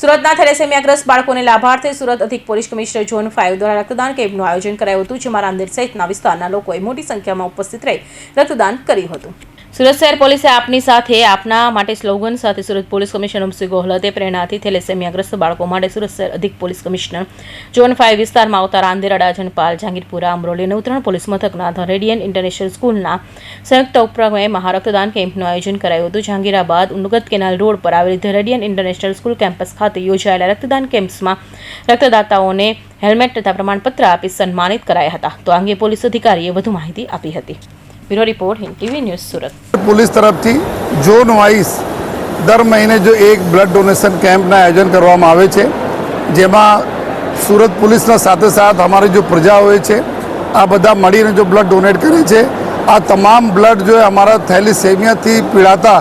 સુરતના થેલેસેમિયાગ્રસ્ત બાળકોને લાભાર્થે સુરત અધિક પોલીસ કમિશનર ઝોન ફાઇવ દ્વારા રક્તદાન કેમ્પનું આયોજન કરાયું હતું, જેમાં રાંદેર સહિતના વિસ્તારના લોકોએ મોટી સંખ્યામાં ઉપસ્થિત રહી રક્તદાન કર્યું હતું. સુરત શહેર પોલીસે આપની સાથે આપના માટે સ્લોગન સાથે સુરત પોલીસ કમિશનર ઉમસી ગોહલતે પ્રેરણાથી થેલેસેમિયાગ્રસ્ત બાળકો માટે સુરત શહેર અધિક પોલીસ કમિશનર ઝોન ફાઇવ વિસ્તારમાં આવતા રાંદેર જનપાલ જાંગીરપુરા, અમરોલી અને ઉત્તરાયણ પોલીસ મથકના ધ રેડિયન ઇન્ટરનેશનલ સ્કૂલના સંયુક્ત ઉપક્રમે મહારક્તદાન કેમ્પનું આયોજન કરાયું હતું. જાંગીરાબાદ ઉનગત કેનાલ રોડ પર આવેલી the Radiant international school campus ખાતે યોજાયેલા રક્તદાન કેમ્પમાં રક્તદાતાઓને હેલ્મેટ તથા પ્રમાણપત્ર આપી સન્માનિત કરાયા હતા. તો આ અંગે પોલીસ અધિકારીએ વધુ માહિતી આપી હતી. Bureau report TV news Surat. Police તરફથી ઝોન વાઇઝ દર મહિને જો એક બ્લડ ડોનેશન કેમ્પના આયોજન કરવામાં આવે છે, જેમાં સુરત પોલીસના સાથે સાથ અમારી જો પ્રજા હોય છે, આ બધા મળીને જો બ્લડ ડોનેટ કરે છે, આ તમામ બ્લડ જો અમારા થેલીસેમિયાથી પીડાતા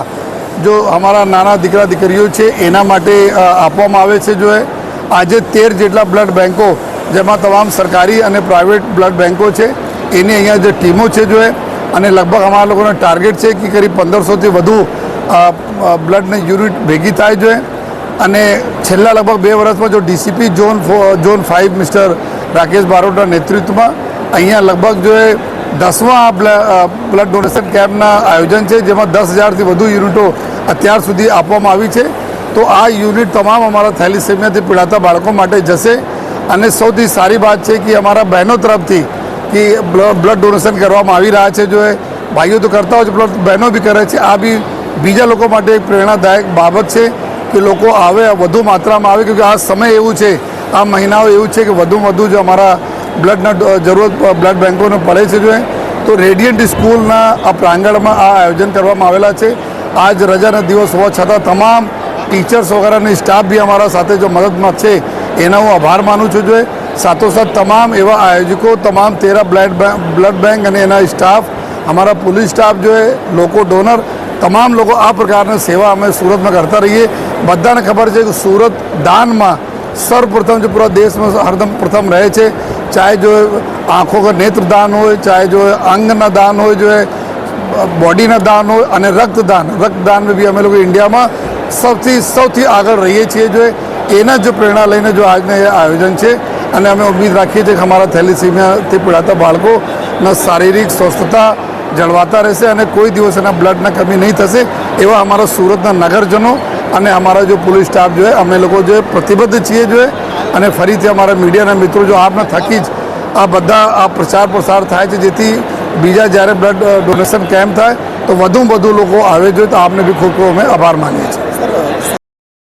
જો અમારા નાના દીકરા દીકરીઓ છે, એના માટે આપવામાં આવે છે જો આજે તેર જેટલા બ્લડ બેન્કો જેમાં તમામ સરકારી અને પ્રાઇવેટ બ્લડ બેન્કો છે, એની અહીંયા જે ટીમો છે જો અને લગભગ અમારા લોકોનો ટાર્ગેટ છે કે કરીબ પંદરસોથી વધુ બ્લડની યુનિટ ભેગી થાય જોઈએ અને છેલ્લા લગભગ બે વર્ષમાં જો DCP zone zone five mister Rakesh બારોટના નેતૃત્વમાં, અહીંયા લગભગ જો એ દસમા બ્લડ ડોનેશન કેમ્પના આયોજન છે, જેમાં દસ હજારથી વધુ યુનિટો અત્યાર સુધી આપવામાં આવી છે. તો આ યુનિટ તમામ અમારા થેલિસેમિયાથી પીડાતા બાળકો માટે જશે. અને સૌથી સારી વાત છે કે અમારા બહેનો તરફથી કે બ્લ- બ્લડ ડોનેશન કરવામાં આવી રહ્યા છે. જો ભાઈઓ તો કરતા હોય છે બ્લડ બહેનો બી કરે છે. આ બી બીજા લોકો માટે એક પ્રેરણાદાયક બાબત છે કે લોકો આવે, વધુ માત્રામાં આવે, કેમકે આ સમય એવું છે, આ મહિનાઓ એવું છે કે વધુમાં વધુ જો અમારા બ્લડના જરૂરત બ્લડ બેન્કોને પડે છે જો તો રેડિયન્ટ સ્કૂલના આ પ્રાંગણમાં આ આયોજન કરવામાં આવેલા છે. આજ રજાના દિવસ હોવા છતાં તમામ ટીચર્સ વગેરેની સ્ટાફ બી અમારા સાથે જો મદદમાં છે, એના હું આભાર માનું છું જો એ. સાથોસાથ તમામ એવા આયોજકો, તમામ તેરા બ્લડ બ્લડ બેંક અને એના સ્ટાફ, અમારા પોલીસ સ્ટાફ જોએ લોકો ડોનર, તમામ લોકો આ પ્રકારની સેવા અમે સુરતમાં કરતા રહીએ. બધાને ખબર છે કે સુરત દાનમાં સર્વપ્રથમ જો પૂરા દેશમાં હરદમ પ્રથમ રહે છે. ચાહે જો આંખો કા નેત્રદાન હોય, ચાહે જો અંગના દાન હોય, જો બોડીના દાન હોય અને રક્તદાન. રક્તદાન બી અમે લોકો ઇન્ડિયામાં સૌથી સૌથી આગળ રહીએ છીએ. જો એના જ પ્રેરણા લઈને જો આજનું આયોજન છે. અને અમે ઉમ્મીદ રાખીએ છીએ કે અમારા થેલિસીમિયાથી પીડાતા બાળકોના શારીરિક સ્વસ્થતા જળવાતા રહેશે અને કોઈ દિવસ એના બ્લડના કમી નહીં થશે એવા અમારા સુરતના નગરજનો અને અમારા જો પોલીસ સ્ટાફ જોઈએ અમે લોકો જોએ, પ્રતિબદ્ધ છીએ જોઈએ અને ફરીથી અમારા મીડિયાના મિત્રો જો આપના થકી જ આ બધા આ પ્રચાર પ્રસાર થાય છે, જેથી બીજા જ્યારે બ્લડ ડોનેશન કેમ્પ થાય, તો વધુ વધુ લોકો આવે જોઈએ તો આપને બી ખૂબ ખૂબ અમે આભાર માનીએ છીએ.